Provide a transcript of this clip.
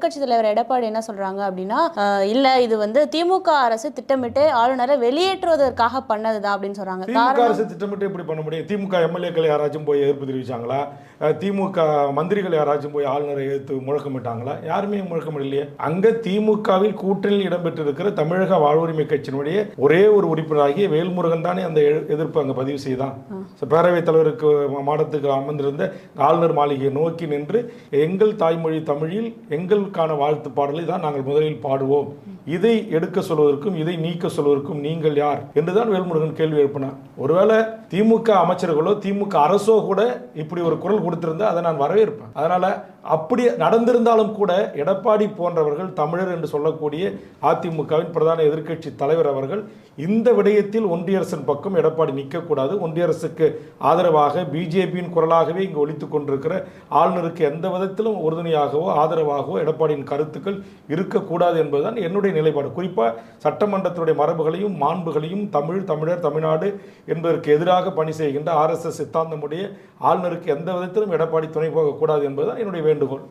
எதிர்க்கட்சி தலைவர் எடப்பாடி என்ன சொல்றாங்க அப்படின்னா இல்ல இது வந்து திமுக அரசு திட்டமிட்டு ஆளுநரை வெளியேற்றுவதற்காக பண்ணதுதான் அப்படின்னு சொல்றாங்க. திமுக அரசு திட்டமிட்டு எப்படி பண்ண முடியும்? திமுக எம்எல்ஏக்கள் யாராச்சும் போய் எதிர்ப்பு தெரிவிச்சாங்களா? திமுக மந்திரிகள் யாராச்சும் போய் ஆளுநரை எதிர்த்து முழக்கமிட்டாங்களா? யாருமே முழக்கமிடலையே அங்க திமுகவில் கூட்டணியில் இடம்பெற்றிருக்கிற தமிழக வாழ்வுரிமை கட்சியினுடைய ஒரே ஒரு உறுப்பினராகிய வேல்முருகன் தானே அந்த எதிர்ப்பு அங்க பதிவு செய்தான். பேரவைத் தலைவருக்கு மாடத்துக்கு அமர்ந்திருந்த ஆளுநர் மாளிகையை நோக்கி நின்று எங்கள் தாய்மொழி தமிழில் எங்களுக்கான வாழ்த்து பாடலை தான் நாங்கள் முதலில் பாடுவோம். இதை எடுக்க சொல்வதற்கும் இதை நீக்க சொல்வதற்கும் நீங்கள் யார்? என்றுதான் வேல்முருகன் கேள்வி எழுப்பினார் ஒருவேளை திமுக அமைச்சர்களோ திமுக அரசோ கூட இப்படி ஒரு குரல் கொடுத்திருந்தா அதை நான் வரவேற்பேன். அதனால அப்படி நடந்திருந்தாலும் கூட எடப்பாடி போன்றவர்கள் தமிழர் என்று சொல்லக்கூடிய அதிமுகவின் பிரதான எதிர்க்கட்சி தலைவர் அவர்கள் இந்த விடயத்தில் ஒன்றிய அரசின் பக்கம் எடப்பாடி நிற்கக்கூடாது ஒன்றிய அரசுக்கு ஆதரவாக பிஜேபியின் குரலாகவே இங்கு ஒலித்துக் கொண்டிருக்கிற ஆளுநருக்கு எந்த விதத்திலும் உறுதுணையாகவோ ஆதரவாகவோ எடப்பாடியின் கருத்துக்கள் இருக்கக்கூடாது என்பதுதான் என்னுடைய நிலைப்பாடு. குறிப்பாக சட்டமன்றத்தினுடைய மரபுகளையும் மாண்புகளையும் தமிழ் தமிழர் தமிழ்நாடு என்பதற்கு எதிராக பணி செய்கின்ற ஆர்எஸ்எஸ் சித்தாந்தமுடைய ஆளுநருக்கு எந்த விதத்திலும் எடப்பாடி துணை போகக்கூடாது என்பதுதான் என்னுடைய வேண்டுகோள்.